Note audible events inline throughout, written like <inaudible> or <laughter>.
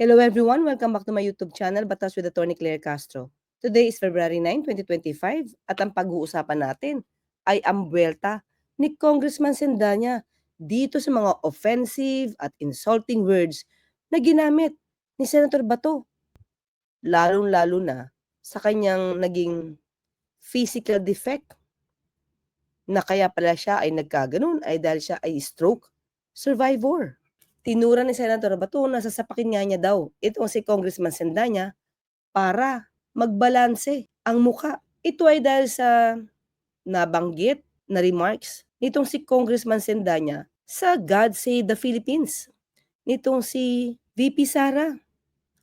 Hello everyone, welcome back to my YouTube channel, Batas with Attorney Claire Castro. Today is February 9, 2025 at ang pag-uusapan natin ay ang buwelta ni Congressman Sendanya dito sa mga offensive at insulting words na ginamit ni Senator Bato. Lalong-lalo na sa kanyang naging physical defect na kaya pala siya ay nagkaganon ay dahil siya ay stroke survivor tinura ni Senator Bato na sasapakin nga niya daw itong si Congressman Sendanya para magbalanse ang muka. Ito ay dahil sa nabanggit na remarks nitong si Congressman Sendanya sa God Save the Philippines nitong si VP Sara.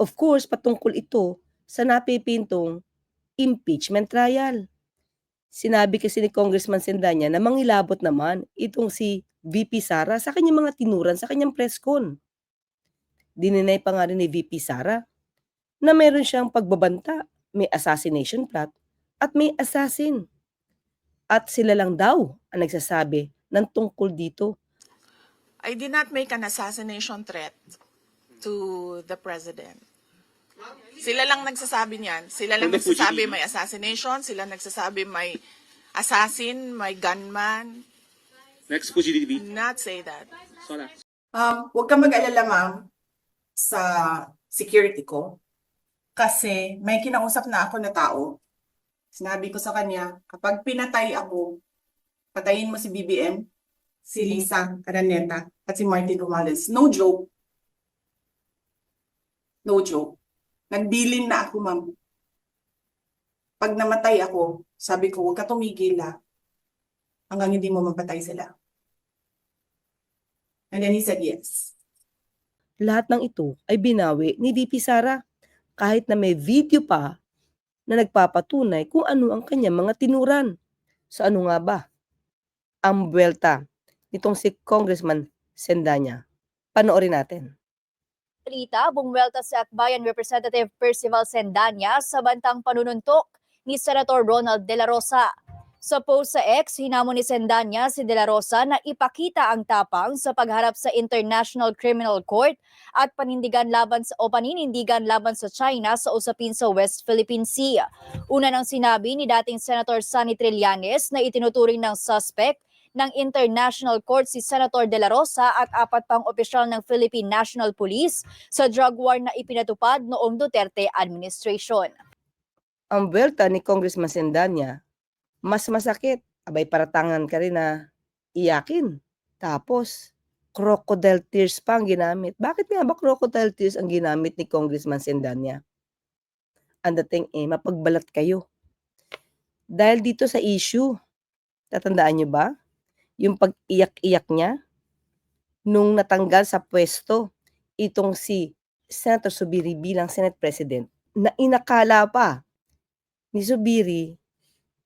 Of course, patungkol ito sa napipintong impeachment trial. Sinabi kasi ni Congressman Sendanya na mangilabot naman itong si VP Sara sa kanyang mga tinuran sa kanyang press con. Dininay pa nga rin ni VP Sara na meron siyang pagbabanta, may assassination plot at may assassin. At sila lang daw ang nagsasabi ng tungkol dito. I did not make an assassination threat to the president. Sila lang nagsasabi niyan. Sila lang nagsasabi may assassination. Sila nagsasabi may assassin, may gunman. Next po, GDB. Not say that. Sola. Um, huwag kang mag-alala, ma'am, sa security ko. Kasi may kinausap na ako na tao. Sinabi ko sa kanya, kapag pinatay ako, patayin mo si BBM, si Lisa Araneta, at si Martin Romales. No joke. No joke. Nagbilin na ako, ma'am. Pag namatay ako, sabi ko, huwag ka tumigil, ah. Hanggang hindi mo mapatay sila. And then he said yes. Lahat ng ito ay binawi ni VP Sara kahit na may video pa na nagpapatunay kung ano ang kanyang mga tinuran. Sa ano nga ba? Ang buwelta nitong si Congressman Sendanya. Panoorin natin. Rita, bumwelta si Akbayan Representative Percival Sendanya sa bantang panununtok ni Senator Ronald De La Rosa. Sa post sa X, hinamon ni Sendanya si De La Rosa na ipakita ang tapang sa pagharap sa International Criminal Court at panindigan laban sa o paninindigan laban sa China sa usapin sa West Philippine Sea. Una nang sinabi ni dating Senator Sonny Trillanes na itinuturing ng suspect ng International Court si Senator De La Rosa at apat pang opisyal ng Philippine National Police sa drug war na ipinatupad noong Duterte administration. Ang buwelta ni Congressman Sendanya, mas masakit. Abay, paratangan ka rin na iyakin. Tapos, crocodile tears pa ang ginamit. Bakit nga ba crocodile tears ang ginamit ni Congressman Sendanya? Ang dating eh, mapagbalat kayo. Dahil dito sa issue, tatandaan nyo ba? Yung pag-iyak-iyak niya nung natanggal sa pwesto itong si Senator Subiri bilang Senate President na inakala pa ni Subiri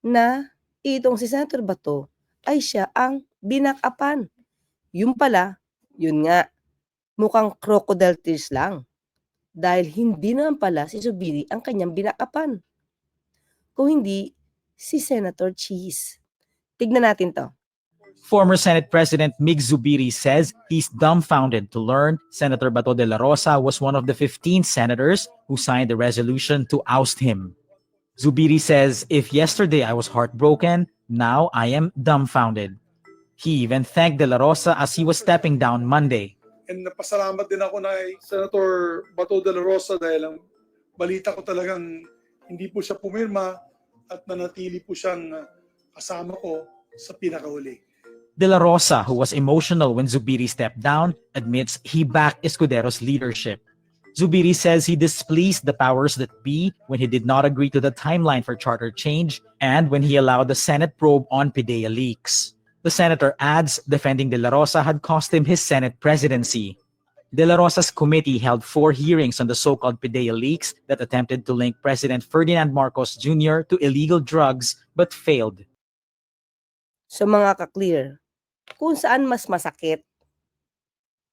na itong si Senator Bato ay siya ang binakapan. Yung pala, yun nga, mukhang crocodile tears lang. Dahil hindi naman pala si Subiri ang kanyang binakapan. Kung hindi, si Senator Cheese. Tignan natin to. Former Senate President Mig Zubiri says he's dumbfounded to learn Senator Bato de la Rosa was one of the 15 senators who signed the resolution to oust him. Zubiri says, If yesterday I was heartbroken, now I am dumbfounded. He even thanked de la Rosa as he was stepping down Monday. And napasalamat din ako na Senator Bato de la Rosa dahil ang balita ko talagang hindi po siya pumirma at nanatili po siyang kasama ko sa pinakahuli. De la Rosa, who was emotional when Zubiri stepped down, admits he backed Escudero's leadership. Zubiri says he displeased the powers that be when he did not agree to the timeline for charter change and when he allowed the Senate probe on Pidea leaks. The senator adds defending De La Rosa had cost him his Senate presidency. De La Rosa's committee held four hearings on the so-called Pidea leaks that attempted to link President Ferdinand Marcos Jr. to illegal drugs but failed. So mga ka-clear, kung saan mas masakit,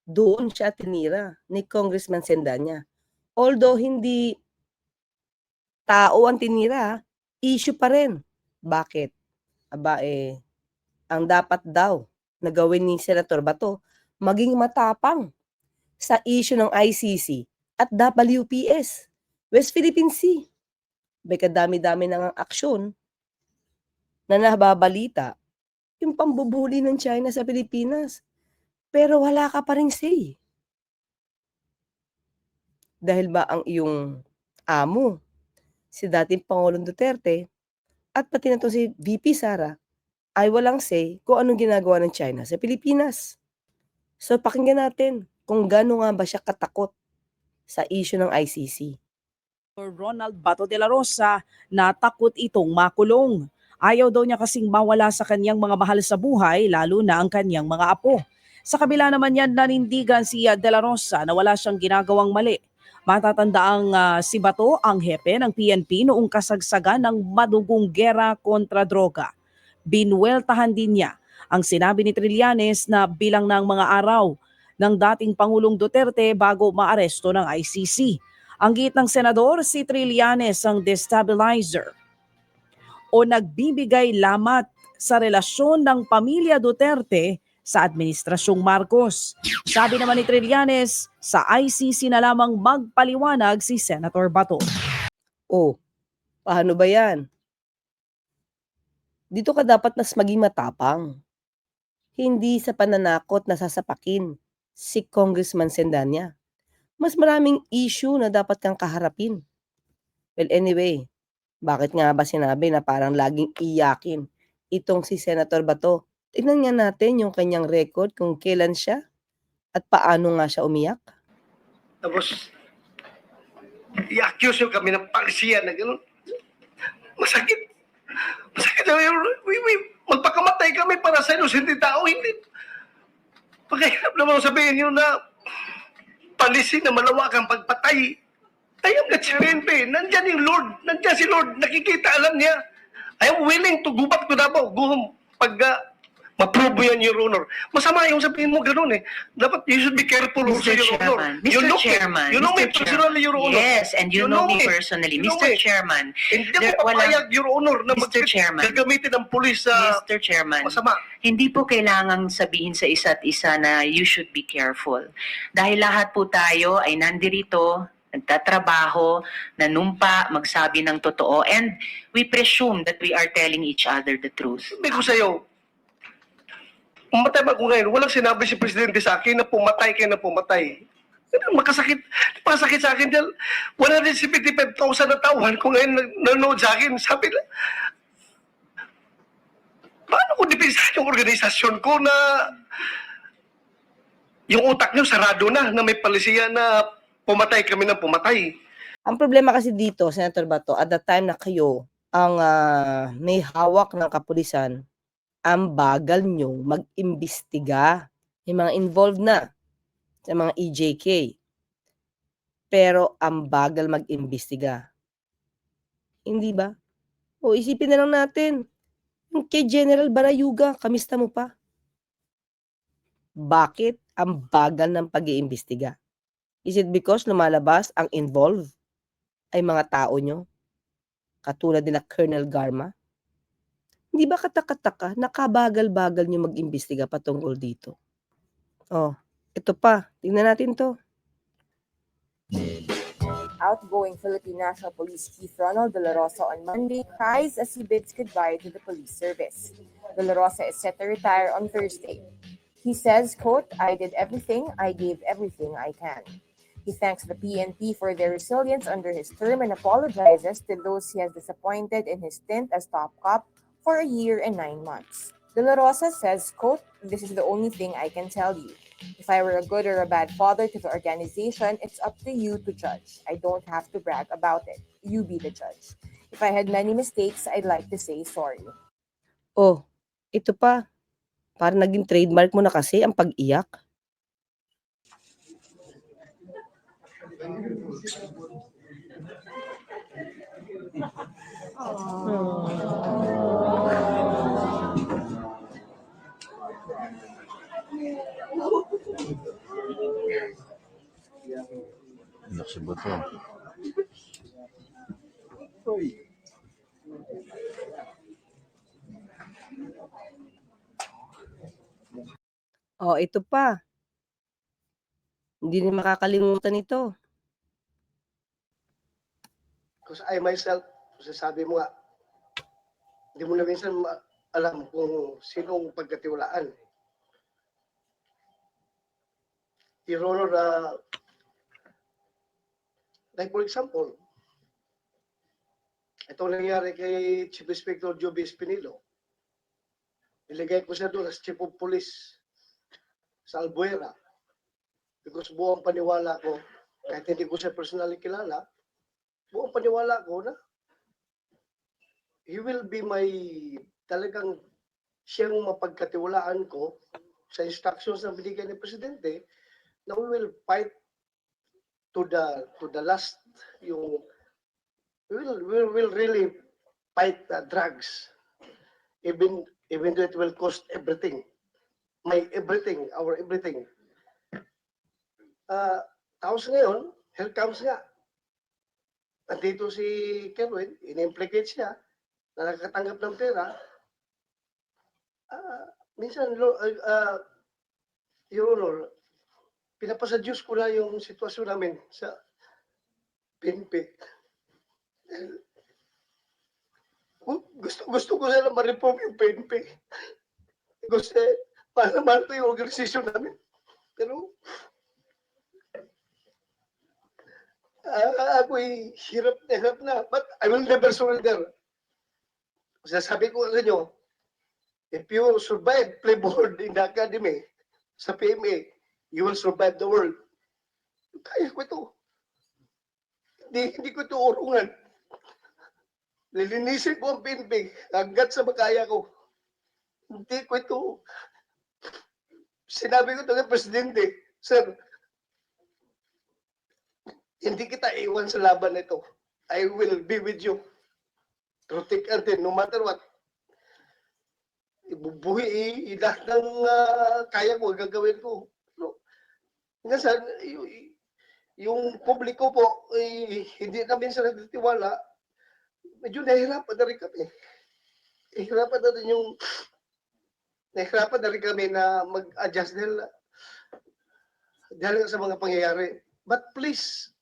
doon siya tinira ni Congressman Sendanya. Although hindi tao ang tinira, issue pa rin. Bakit? Aba eh, ang dapat daw na gawin ni Senator Bato, maging matapang sa issue ng ICC at WPS, West Philippine Sea. May kadami-dami ng aksyon na nababalita yung pambubuli ng China sa Pilipinas. Pero wala ka pa rin say. Dahil ba ang iyong amo, si dating Pangulong Duterte, at pati na si VP Sara, ay walang say kung anong ginagawa ng China sa Pilipinas. So pakinggan natin kung gaano nga ba siya katakot sa issue ng ICC. Ronald Bato de la Rosa na takot itong makulong. Ayaw daw niya kasing mawala sa kanyang mga mahal sa buhay, lalo na ang kanyang mga apo. Sa kabila naman yan, nanindigan si ah, de la Rosa na wala siyang ginagawang mali. Matatanda ang ah, si Bato ang hepe ng PNP noong kasagsagan ng madugong gera kontra droga. Binweltahan din niya ang sinabi ni Trillanes na bilang ng mga araw ng dating Pangulong Duterte bago maaresto ng ICC. Ang git ng senador, si Trillanes ang destabilizer o nagbibigay lamat sa relasyon ng pamilya Duterte sa Administrasyong Marcos. Sabi naman ni Trillanes, sa ICC na lamang magpaliwanag si Senator Bato. Oh, paano ba yan? Dito ka dapat mas maging matapang. Hindi sa pananakot na sasapakin si Congressman Sendanya. Mas maraming issue na dapat kang kaharapin. Well, anyway, bakit nga ba sinabi na parang laging iyakin itong si Senator Bato? Tignan nga natin yung kanyang record kung kailan siya at paano nga siya umiyak. Tapos, i-accuse yung kami ng palisiya na gano'n. Masakit. Masakit. We, we, magpakamatay kami para sa inosente tao. Hindi. Pagkahirap naman sabihin nyo na palisi na malawakang pagpatay. Am the PNP. Nandyan yung Lord. Nandyan si Lord. Nakikita, alam niya. I am willing to go back to Davao. Go home. Pag uh, ma-prove yan, Your Honor. Masama yung sabihin mo ganun eh. Dapat you should be careful also, Mr. Your Honor. Chairman, You Mr. know me. Chairman, You know me Mr. Chairman. personally, Your Honor. Yes, and you, You know, know me me. personally. You know Mr. me. Chairman, Hindi ko papayag, Your Honor, na Mr. Chairman. gagamitin ng pulis sa Mr. Chairman, masama. hindi po kailangang sabihin sa isa't isa na you should be careful. Dahil lahat po tayo ay nandirito, nagtatrabaho, nanumpa, magsabi ng totoo, and we presume that we are telling each other the truth. Sabi ko sa'yo, pumatay ba ako ngayon? Walang sinabi si Presidente sa akin na pumatay kayo na pumatay. Makasakit, makasakit sa akin dyan. 175,000 na tauhan ko ngayon nan- nanonood sa akin. Sabi na, paano ko depensahan yung organisasyon ko na yung utak nyo sarado na, na may palisiya na pumatay kami ng pumatay. Ang problema kasi dito, Senator Bato, at the time na kayo ang ah, may hawak ng kapulisan, ang bagal nyo mag-imbestiga. Yung mga involved na sa mga EJK. Pero ang bagal mag-imbestiga. Hindi ba? O isipin na lang natin, yung kay General Barayuga, kamista mo pa? Bakit ang bagal ng pag-iimbestiga? Is it because lumalabas ang involved ay mga tao nyo? Katulad nila Colonel Garma? Hindi ba katakataka, nakabagal-bagal nyo mag-imbestiga patungkol dito? Oh, ito pa. Tingnan natin to. outgoing Philippine National Police Chief Ronald De La Rosa on Monday cries as he bids goodbye to the police service. De La Rosa is set to retire on Thursday. He says, quote, I did everything, I gave everything I can. He thanks the PNP for their resilience under his term and apologizes to those he has disappointed in his stint as top cop for a year and nine months. De La Rosa says, quote, this is the only thing I can tell you. If I were a good or a bad father to the organization, it's up to you to judge. I don't have to brag about it. You be the judge. If I had many mistakes, I'd like to say sorry. Oh, ito pa. Para naging trademark mo na kasi ang pag-iyak. Iyak si Bato. Oh, ito pa. Hindi rin makakalimutan ito. Because I myself, sasabi mo nga, hindi mo na minsan alam kung sinong pagkatiwalaan. Your Honor, uh, like for example, itong nangyari kay Chief Inspector Joby Espinilo. Nilagay ko siya doon as Chief of Police sa Albuera. Because buong paniwala ko, kahit hindi ko siya personally kilala, buong paniwala ko na. He will be my talagang siyang mapagkatiwalaan ko sa instructions na binigay ni Presidente na we will fight to the to the last yung we will we will really fight the drugs. Even even though it will cost everything. My everything our everything. Uh, tapos ngayon here comes nga andito si Kerwin in-implicate siya na nakatanggap ng pera ah minsan uh, uh, Your Honor pinapasa Diyos ko na yung sitwasyon namin sa PNP. Gusto, gusto ko sana ma-reform yung PNP. Gusto, para naman ito yung organisasyon namin. Pero, ah, ako'y hirap na hirap na. But I will never surrender. Sasabi ko sa inyo, if you survive play <laughs> in the academy, sa PMA, you will survive the world. Kaya ko ito. Hindi, hindi ko ito urungan. Lilinisin ko ang pinpig hanggat sa makaya ko. Hindi ko ito. Sinabi ko ito kay Presidente, Sir, hindi kita iwan sa laban na ito. I will be with you. Through thick and thin, no matter what. Ibubuhi, i- lahat ng ah, kaya ko, gagawin ko. No. Minsan, y- yung publiko po, eh, hindi namin sila nagtitiwala. Medyo nahihirapan na rin kami. Nahihirapan na rin yung nahihirapan na rin kami na mag-adjust dahil dahil sa mga pangyayari. But please,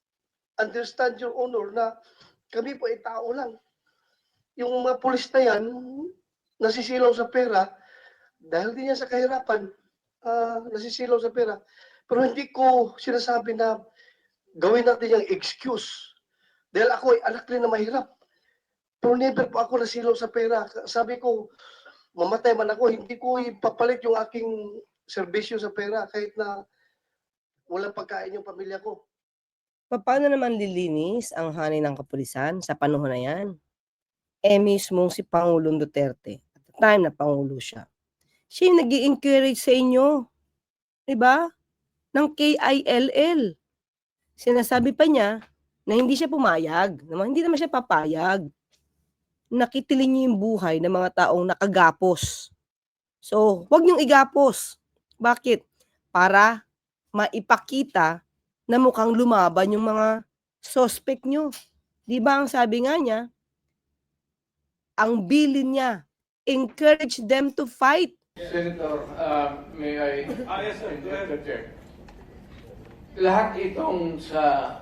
understand your honor na kami po ay tao lang. Yung mga pulis na yan, nasisilaw sa pera, dahil din yan sa kahirapan, ah, nasisilaw sa pera. Pero hindi ko sinasabi na gawin natin yung excuse. Dahil ako ay anak rin na mahirap. Pero never po ako nasilaw sa pera. Sabi ko, mamatay man ako, hindi ko ipapalit yung aking serbisyo sa pera kahit na walang pagkain yung pamilya ko. Paano naman lilinis ang hanay ng kapulisan sa panahon na yan? Eh mismong si Pangulong Duterte, at the time na Pangulo siya, siya yung nag encourage sa inyo. Diba? Ng KILL. Sinasabi pa niya na hindi siya pumayag. Naman, hindi naman siya papayag. Nakitilin niyo yung buhay ng mga taong nakagapos. So, wag niyong igapos. Bakit? Para maipakita na mukhang lumaban yung mga suspect nyo. Di ba ang sabi nga niya, ang bilin niya, encourage them to fight. Senator, uh, may I? Ah, yes, sir. Chair. Lahat itong sa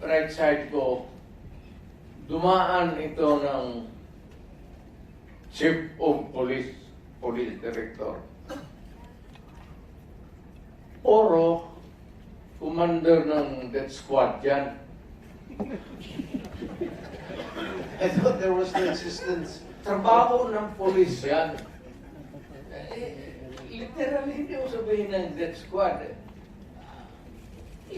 right side ko, dumaan ito ng Chief of Police, Police Director. Oro, commander ng death squad yan. I thought there was no existence. Trabaho ng polis yan. Eh, literally, hindi mo sabihin ng death squad. Eh.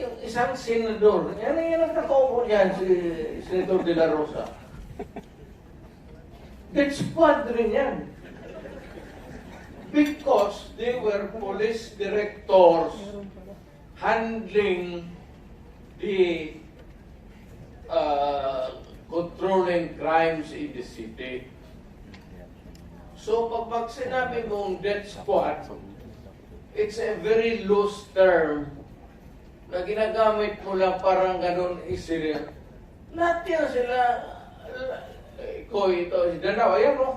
Yung isang senador, yan yan ang katoko niyan, si Senator De La Rosa. Death squad rin yan. Because they were police directors handling the uh, controlling crimes in the city. So pag, sinabi mong death squad, it's a very loose term na ginagamit mo lang parang ganun isili. Lahat yan sila, ko ito, si Danaw, ayan mo.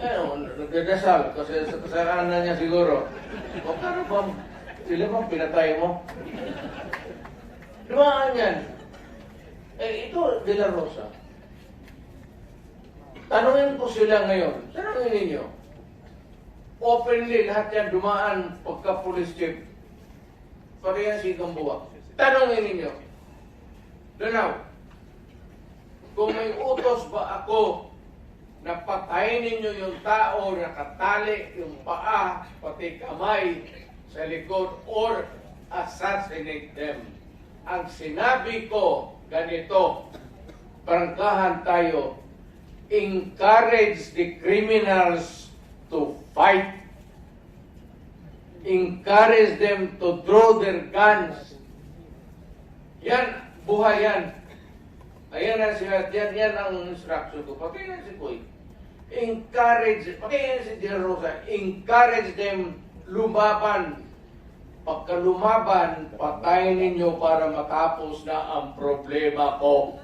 Ayan, nagdadasal kasi sa kasalanan niya siguro. O paano ba, sila bang pinatay mo? Dumaan yan. Eh, ito, De La Rosa. Tanungin ko sila ngayon. Tanungin ninyo. Openly, lahat yan dumaan pagka police chief. Yan si Gamboa. Tanungin ninyo. Danaw, kung may utos ba ako na patayin ninyo yung tao na katali yung paa, pati kamay sa likod, or assassinate them. Ang sinabi ko, ganito, prangkahan tayo, encourage the criminals to fight. Encourage them to draw their guns. Yan, buhay yan. Ayan na siya, yan, yan ang instruction ko. Pati yan si Kuy. Encourage, pati yan si De La Rosa, encourage them lumaban. Pagka lumaban, patayin ninyo para matapos na ang problema ko.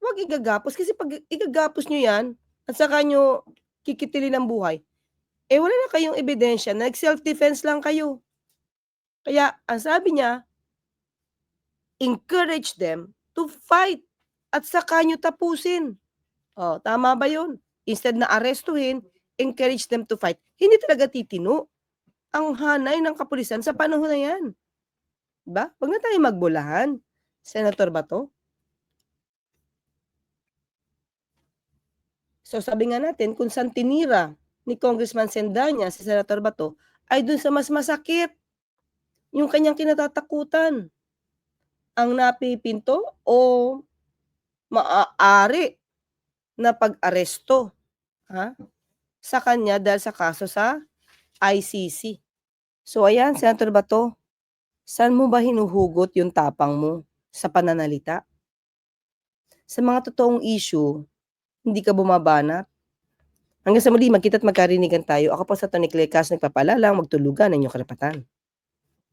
Huwag igagapos kasi pag igagapos nyo yan at saka nyo kikitilin ng buhay, eh wala na kayong ebidensya na self-defense lang kayo. Kaya ang sabi niya, encourage them to fight at saka nyo tapusin. Oh, tama ba yun? Instead na arestuhin, encourage them to fight. Hindi talaga titino ang hanay ng kapulisan sa panahon na yan. Diba? Huwag na tayo magbulahan. Senator Bato. So sabi nga natin, kung saan tinira ni Congressman Sendanya si Senator Bato, ay dun sa mas masakit. Yung kanyang kinatatakutan. Ang napipinto o maaari na pag-aresto ha? sa kanya dahil sa kaso sa ICC. So ayan, Senator Bato, saan mo ba hinuhugot yung tapang mo sa pananalita? Sa mga totoong issue, hindi ka bumabanat. Hanggang sa muli, magkita't magkarinigan tayo. Ako po sa Tony Clay Cas, nagpapalalang magtulugan ng inyong karapatan.